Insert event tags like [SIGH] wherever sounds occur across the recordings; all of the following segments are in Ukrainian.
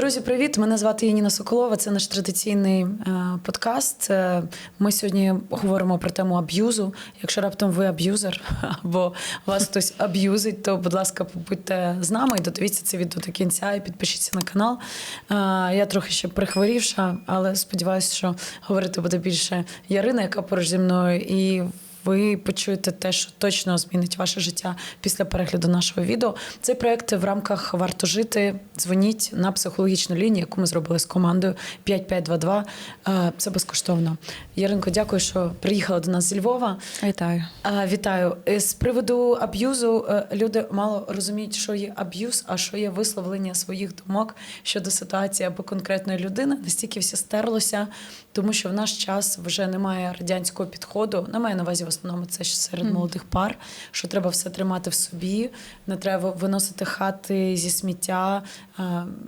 Друзі, привіт! Мене звати Яніна Соколова. Це наш традиційний е, подкаст. Ми сьогодні говоримо про тему аб'юзу. Якщо раптом ви аб'юзер [LAUGHS] або вас хтось аб'юзить, то будь ласка, побудьте з нами і додивіться це відео до кінця і підпишіться на канал. Е, Я трохи ще прихворівша, але сподіваюся, що говорити буде більше Ярина, яка поруч зі мною, і ви почуєте те, що точно змінить ваше життя після перегляду нашого відео. Цей проект в рамках варто жити. Дзвоніть на психологічну лінію, яку ми зробили з командою 5522. Е, Це безкоштовно. Яринко, дякую, що приїхала до нас зі Львова. Вітаю. Е, Вітаю. Е, З приводу аб'юзу люди мало розуміють, що є аб'юз, а що є висловлення своїх думок щодо ситуації або конкретної людини. Настільки все стерлося, тому що в наш час вже немає радянського підходу. Немає на увазі в основному це ж серед молодих пар, що треба все тримати в собі, не треба виносити хати зі сміття е,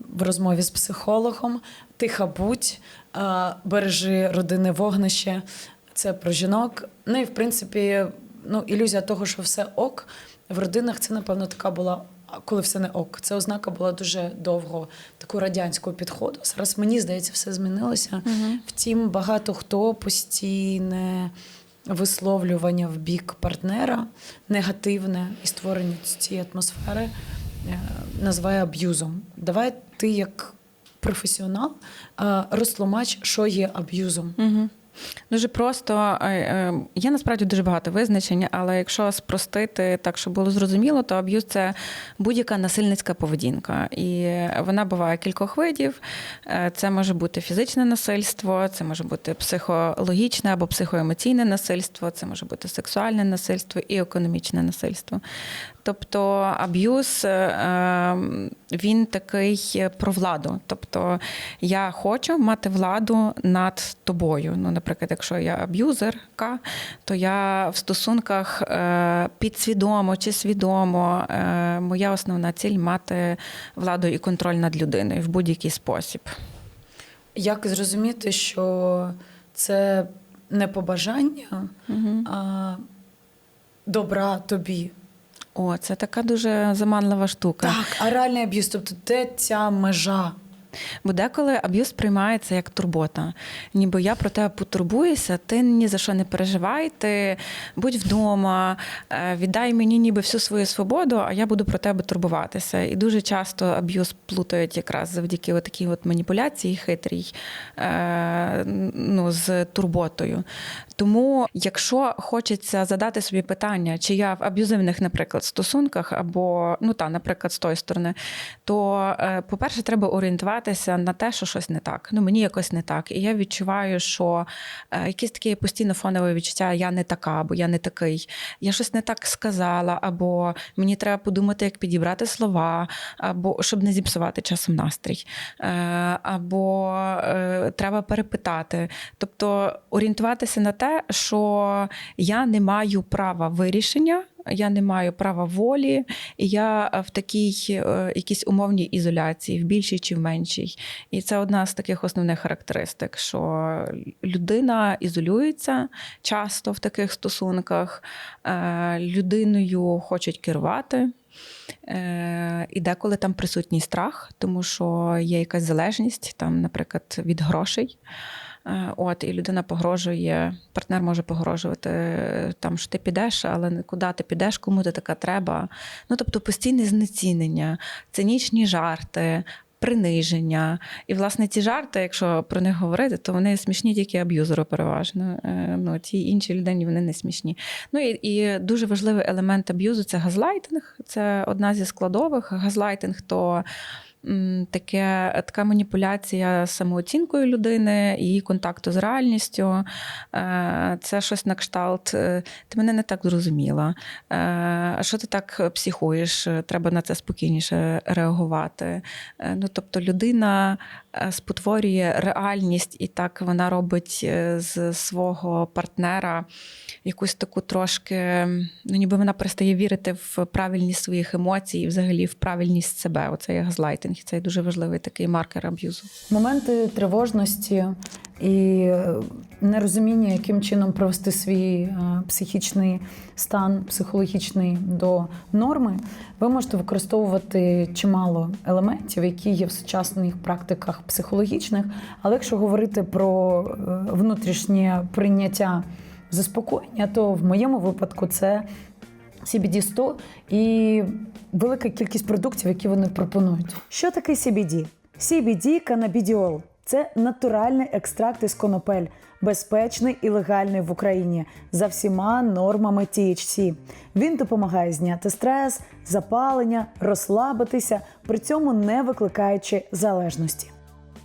в розмові з психологом. Тиха будь, е, бережи родинне вогнище. Це про жінок. Ну і в принципі, ну, ілюзія того, що все ок. В родинах це, напевно, така була, коли все не ок. Це ознака була дуже довго такого радянського підходу. Зараз мені здається, все змінилося. Втім, багато хто постійне висловлювання в бік партнера, негативне і створення цієї атмосфери е, називає аб'юзом. Давай ти, як професіонал, е, розтлумач, що є аб'юзом. Угу. Дуже просто е, е, є насправді дуже багато визначень, але якщо спростити так, щоб було зрозуміло, то аб'юз це будь-яка насильницька поведінка. І вона буває кількох видів. Е, Це може бути фізичне насильство, це може бути психологічне або психоемоційне насильство, це може бути сексуальне насильство і економічне насильство. Тобто аб'юз е, він такий про владу. Тобто я хочу мати владу над тобою. Ну, наприклад, якщо я аб'юзерка, то я в стосунках е, підсвідомо чи свідомо е, моя основна ціль мати владу і контроль над людиною в будь-який спосіб. Як зрозуміти, що це не побажання, а добра тобі? О, це така дуже заманлива штука. Так, а реальний аб'юз, тобто де ця межа? Бо деколи аб'юз сприймається як турбота. Ніби я про тебе потурбуюся, ти ні за що не переживай, ти будь вдома, е, віддай мені ніби всю свою свободу, а я буду про тебе турбуватися. І дуже часто аб'юз плутають якраз завдяки такій от маніпуляції хитрій е, ну, з турботою. Тому, якщо хочеться задати собі питання, чи я в аб'юзивних, наприклад, стосунках, або ну та, наприклад, з тої сторони, то, е, по-перше, треба орієнтуватися на те, що щось не так. Ну, мені якось не так. І я відчуваю, що е, якесь таке постійно фонове відчуття я не така, або я не такий. Я щось не так сказала, або мені треба подумати, як підібрати слова, або щоб не зіпсувати часом настрій, е, або е, треба перепитати. Тобто орієнтуватися на те, що я не маю права вирішення. Я не маю права волі, і я в такій е, якійсь умовній ізоляції, в більшій чи в меншій. І це одна з таких основних характеристик, що людина ізолюється часто в таких стосунках, е, людиною хочуть керувати. Е, І деколи там присутній страх, тому що є якась залежність, там, наприклад, від грошей. Е, От, і людина погрожує, партнер може погрожувати е, там, що ти підеш, але куди ти підеш, кому ти така треба. Ну, тобто постійне знецінення, цинічні жарти. Приниження. І, власне, ці жарти, якщо про них говорити, то вони смішні тільки аб'юзеру переважно. Е, Ну, ті інші людині вони не смішні. Ну і, і дуже важливий елемент аб'юзу це газлайтинг. Це одна зі складових. Газлайтинг то таке, така маніпуляція самооцінкою людини, її контакту з реальністю. Е, Це щось на кшталт. е, Ти мене не так зрозуміла. Е, що ти так психуєш? Треба на це спокійніше реагувати. Ну, тобто людина спотворює реальність, і так вона робить з свого партнера якусь таку трошки, ну ніби вона перестає вірити в правильність своїх емоцій і взагалі в правильність себе. Оце є газлайтинг. Гастолайтинг. Це дуже важливий такий маркер аб'юзу. Моменти тривожності і е, нерозуміння, яким чином привести свій е, психічний стан, психологічний до норми, ви можете використовувати чимало елементів, які є в сучасних практиках психологічних. Але якщо говорити про е, внутрішнє прийняття заспокоєння, то в моєму випадку це CBD-100 і велика кількість продуктів, які вони пропонують. Що таке CBD? CBD – канабідіол. Це натуральний екстракт із конопель, безпечний і легальний в Україні за всіма нормами THC. Він допомагає зняти стрес, запалення, розслабитися, при цьому не викликаючи залежності.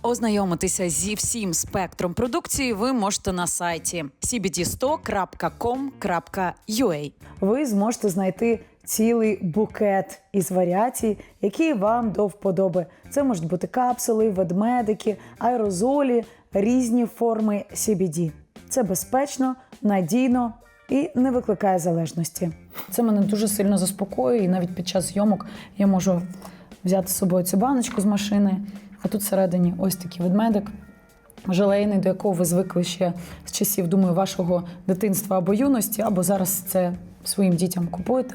Ознайомитися зі всім спектром продукції ви можете на сайті cbd100.com.ua. Ви зможете знайти цілий букет із варіацій, які вам до вподоби. Це можуть бути капсули, ведмедики, аерозолі, різні форми CBD. Це безпечно, надійно і не викликає залежності. Це мене дуже сильно заспокоює, і навіть під час зйомок я можу взяти з собою цю баночку з машини, а тут всередині ось такий ведмедик. Желейний, до якого ви звикли ще з часів, думаю, вашого дитинства або юності, або зараз це своїм дітям купуєте.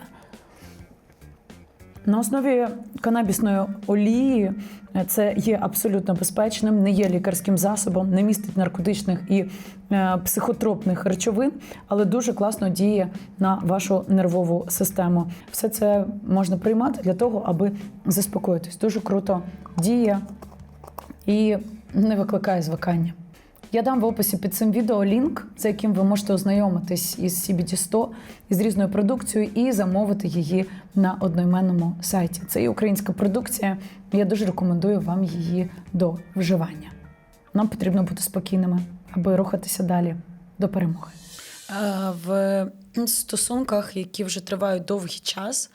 На основі канабісної олії е, це є абсолютно безпечним, не є лікарським засобом, не містить наркотичних і е, психотропних речовин, але дуже класно діє на вашу нервову систему. Все це можна приймати для того, аби заспокоїтись. Дуже круто діє і не викликає звикання. Я дам в описі під цим відео лінк, за яким ви можете ознайомитись із CBD100, із різною продукцією і замовити її на одноіменному сайті. Це і українська продукція. Я дуже рекомендую вам її до вживання. Нам потрібно бути спокійними, аби рухатися далі до перемоги. В стосунках, які вже тривають довгий час,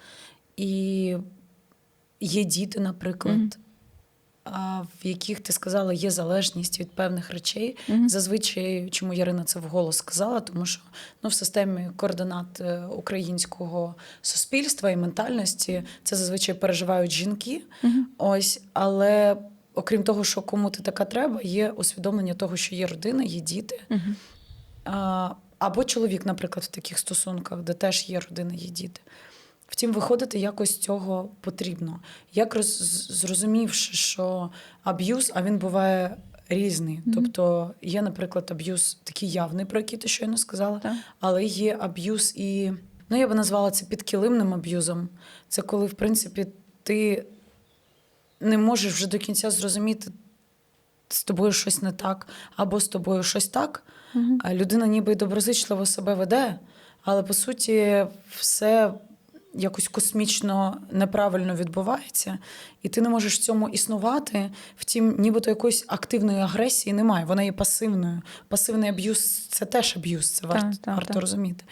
і є діти, наприклад. Мгм. а, В яких ти сказала, є залежність від певних речей. Мгм. Зазвичай, чому Ярина це вголос сказала, тому що ну, в системі координат е, українського суспільства і ментальності це зазвичай переживають жінки. Мгм. Ось, але окрім того, що кому ти така треба, є усвідомлення того, що є родина, є діти. Мгм. А, Або чоловік, наприклад, в таких стосунках, де теж є родина, є діти. Втім, виходити якось з цього потрібно. Як роз, зрозумівши, що аб'юз, а він буває різний. Мгм. Тобто є, наприклад, аб'юз такий явний, про який ти щойно сказала, Так. але є аб'юз і ну я би назвала це підкилимним аб'юзом. Це коли, в принципі, ти не можеш вже до кінця зрозуміти, з тобою щось не так, або з тобою щось так. А людина ніби доброзичливо себе веде, але по суті все якось космічно неправильно відбувається, і ти не можеш в цьому існувати. Втім, нібито якоїсь активної агресії немає. Вона є пасивною. Пасивний аб'юз це теж аб'юз, це варто, Так, так, варто так. розуміти.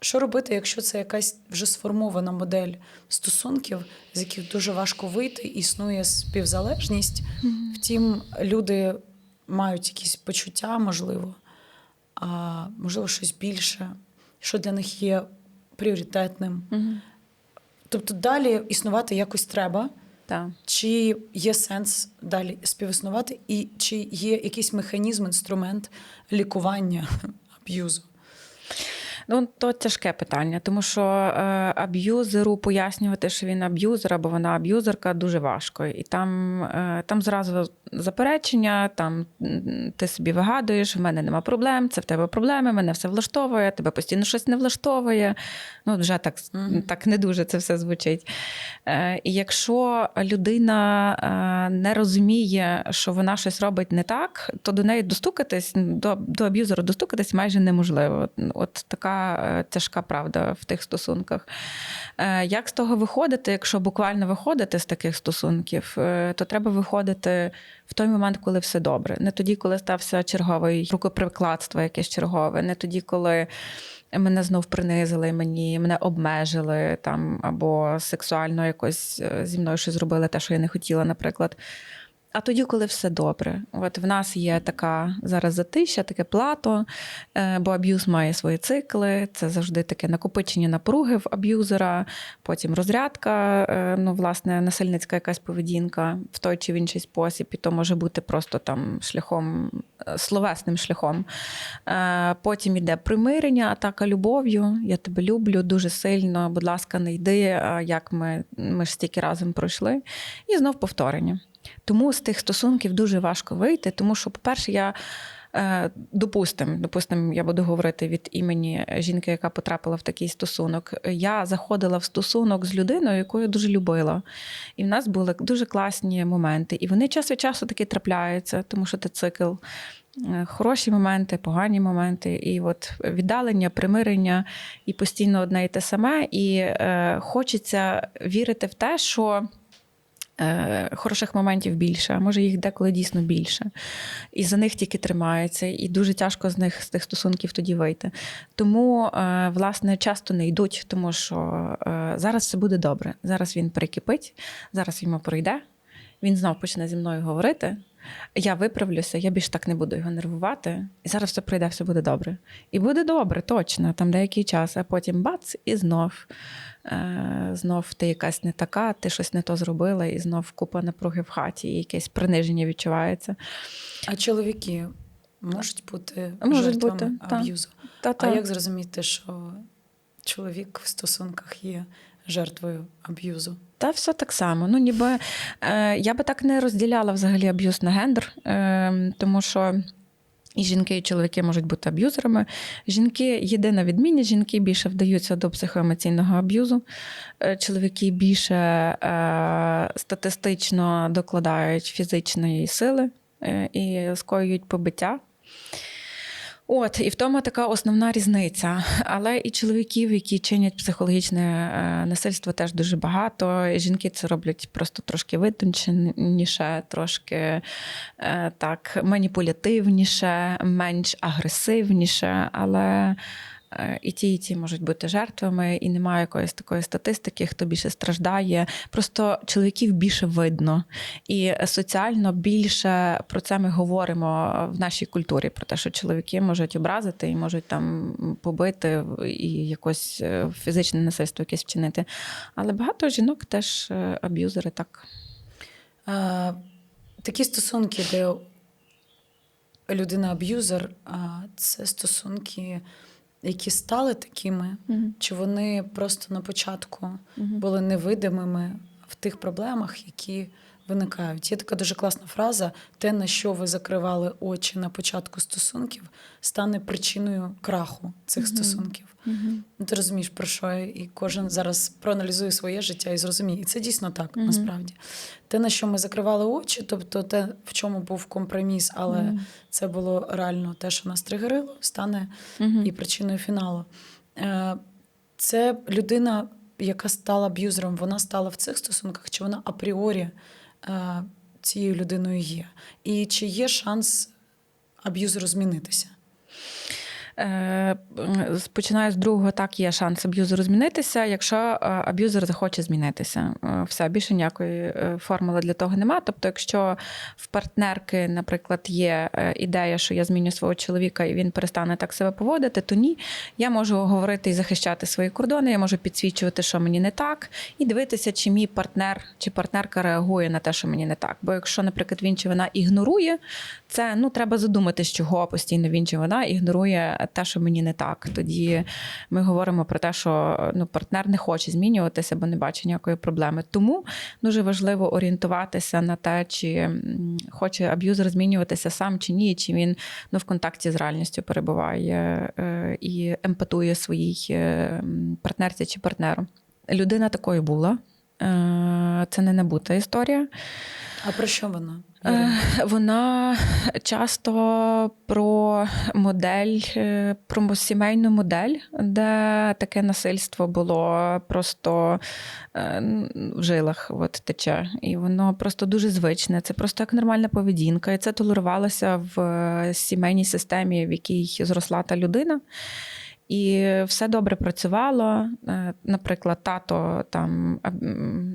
Що робити, якщо це якась вже сформована модель стосунків, з яких дуже важко вийти, існує співзалежність. Втім, люди мають якісь почуття, можливо, а можливо, щось більше, що для них є пріоритетним. Угу. Тобто далі існувати якось треба, Так. чи є сенс далі співіснувати, і чи є якийсь механізм, інструмент лікування [LAUGHS] аб'юзу. Ну, то тяжке питання, тому що е, аб'юзеру пояснювати, що він аб'юзер або вона аб'юзерка, дуже важко. І там, е, там зразу заперечення, там ти собі вигадуєш, в мене нема проблем, це в тебе проблеми, мене все влаштовує, тебе постійно щось не влаштовує. Ну, вже так, Мгм. так не дуже це все звучить. Е, і якщо людина е, не розуміє, що вона щось робить не так, то до неї достукатись, до, до аб'юзера достукатись майже неможливо. От така е, тяжка правда в тих стосунках. Е, Як з того виходити, якщо буквально виходити з таких стосунків, е, то треба виходити в той момент, коли все добре. Не тоді, коли стався черговий рукоприкладство, якесь чергове, не тоді, коли. Мене знов принизили, мені мене обмежили там або сексуально якось зі мною щось зробили, те, що я не хотіла, наприклад. А тоді, коли все добре, от в нас є така зараз затища, таке плато, е, бо аб'юз має свої цикли. Це завжди таке накопичення напруги в аб'юзера, потім розрядка, е, ну, власне, насильницька якась поведінка в той чи в інший спосіб, і то може бути просто там шляхом, е, словесним шляхом. Потім іде примирення, атака любов'ю. Я тебе люблю дуже сильно. Будь ласка, не йди, як ми, ми ж стільки разом пройшли. І знов повторення. Тому з тих стосунків дуже важко вийти, тому що, по-перше, я. е, Допустим, допустим, я буду говорити від імені жінки, яка потрапила в такий стосунок. Я заходила в стосунок з людиною, яку я дуже любила. І в нас були дуже класні моменти. І вони час від часу таки трапляються, тому що це цикл. Е, Хороші моменти, погані моменти, і от віддалення, примирення, і постійно одне і те саме. І е, хочеться вірити в те, що е, хороших моментів більше, а може їх деколи дійсно більше. І за них тільки тримаються, і дуже тяжко з них з тих стосунків тоді вийти. Тому, е, власне, часто не йдуть, тому що е, зараз все буде добре. Зараз він прикипить, зараз йому пройде. Він знов почне зі мною говорити. Я виправлюся, я більш так не буду його нервувати. І зараз все пройде, все буде добре. І буде добре, точно, там деякий час, а потім бац, і знов. Е, знов ти якась не така, ти щось не то зробила, і знов купа напруги в хаті, і якесь приниження відчувається. А чоловіки можуть бути Можуть жертвами бути, аб'юзу. Та-та. А як зрозуміти, що чоловік в стосунках є жертвою аб'юзу? Та все так само. Ну, ніби е, я би так не розділяла взагалі аб'юз на гендер, е, тому що. І жінки, і чоловіки можуть бути аб'юзерами. Жінки єдина відмінність, жінки більше вдаються до психоемоційного аб'юзу. Е, Чоловіки більше е, статистично докладають фізичної сили е, і скоюють побиття. От, і в тому така основна різниця. Але і чоловіків, які чинять психологічне е, насильство, теж дуже багато. І жінки це роблять просто трошки витонченіше, трошки е, так маніпулятивніше, менш агресивніше. Але і ті, і ті можуть бути жертвами, і немає якоїсь такої статистики, хто більше страждає. Просто чоловіків більше видно. І соціально більше про це ми говоримо в нашій культурі, про те, що чоловіки можуть образити і можуть там побити і якось е, фізичне насильство якесь вчинити. Але багато жінок теж е, аб'юзери так. А, такі стосунки, де людина аб'юзер, це стосунки, які стали такими, угу. чи вони просто на початку угу. були невидимими в тих проблемах, які виникають. Є така дуже класна фраза: те, на що ви закривали очі на початку стосунків, стане причиною краху цих Мгм. стосунків. Ну, ти розумієш, про що я, і кожен зараз проаналізує своє життя і зрозуміє. І це дійсно так, Мгм. насправді. Те, на що ми закривали очі, тобто те, в чому був компроміс, але це було реально те, що нас тригерило, стане і причиною фіналу. Е, Це людина, яка стала аб'юзером, вона стала в цих стосунках, чи вона апріорі цією людиною є? І чи є шанс аб'юзеру змінитися? Е, Починаю з другого, так є шанс аб'юзеру змінитися, якщо е, аб'юзер захоче змінитися. Е, Все більше ніякої формули для того нема. Тобто, якщо в партнерки, наприклад, є ідея, що я зміню свого чоловіка і він перестане так себе поводити, то ні, я можу говорити і захищати свої кордони, я можу підсвічувати, що мені не так, і дивитися, чи мій партнер чи партнерка реагує на те, що мені не так. Бо якщо, наприклад, він чи вона ігнорує, це ну треба задуматись, чого постійно він чи вона ігнорує те, що мені не так. Тоді ми говоримо про те, що ну партнер не хоче змінюватися, бо не бачить ніякої проблеми. Тому дуже важливо орієнтуватися на те, чи хоче аб'юзер змінюватися сам чи ні, чи він ну в контакті з реальністю перебуває е, і емпатує своїй е, партнерці чи партнеру. Людина такою була. Е, Це не набута історія. А про що вона? Е, Вона часто про модель, е, про сімейну модель, де таке насильство було просто в жилах от, тече. І воно просто дуже звичне. Це просто як нормальна поведінка. І це толерувалося в сімейній системі, в якій зросла та людина. І все добре працювало. Е, Наприклад, тато там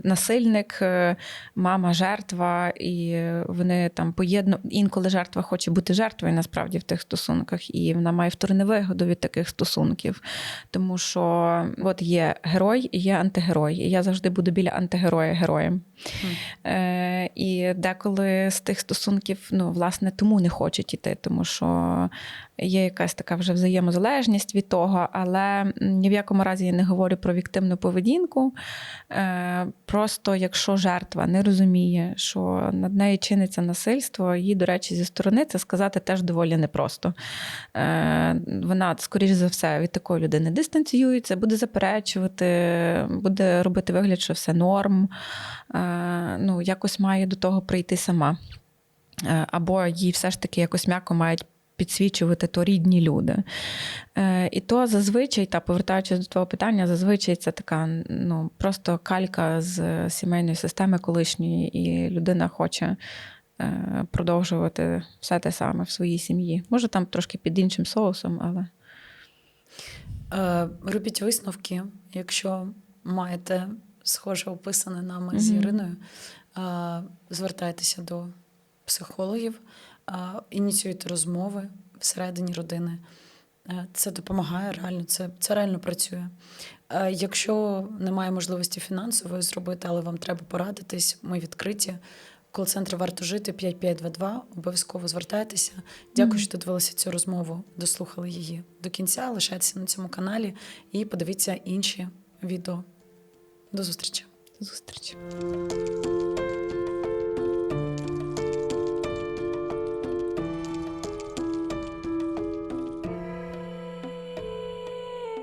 насильник, е, мама жертва, і вони там поєдну. Інколи жертва хоче бути жертвою насправді в тих стосунках, і вона має вторинну вигоду від таких стосунків. Тому що от є герой і є антигерой. І я завжди буду біля антигероя героєм. Е, і деколи з тих стосунків, ну, власне, тому не хочуть іти, тому що є якась така вже взаємозалежність від того, але ні в якому разі я не говорю про віктивну поведінку. Е, просто якщо жертва не розуміє, що над нею чиниться насильство, їй, до речі, зі сторони це сказати теж доволі непросто. Е, вона, скоріш за все, від такої людини дистанціюється, буде заперечувати, буде робити вигляд, що все норм. Е, ну, якось має до того прийти сама. Або їй все ж таки якось м'яко мають підсвічувати то рідні люди. Е, І то зазвичай, та повертаючись до твого питання, зазвичай це така ну, просто калька з сімейної системи колишньої, і людина хоче е, продовжувати все те саме в своїй сім'ї. Може, там трошки під іншим соусом, але. Е, робіть висновки, якщо маєте схоже описане нами з Іриною, звертайтеся до психологів, ініціюйте розмови всередині родини. Е, Це допомагає реально, це, це реально працює. Е, Якщо немає можливості фінансової зробити, але вам треба порадитись, ми відкриті. Кол-центр варто жити 5522. Обов'язково звертайтеся. Дякую, що додивилися цю розмову, дослухали її до кінця. Лишайтеся на цьому каналі і подивіться інші відео. До зустрічі. До зустрічі.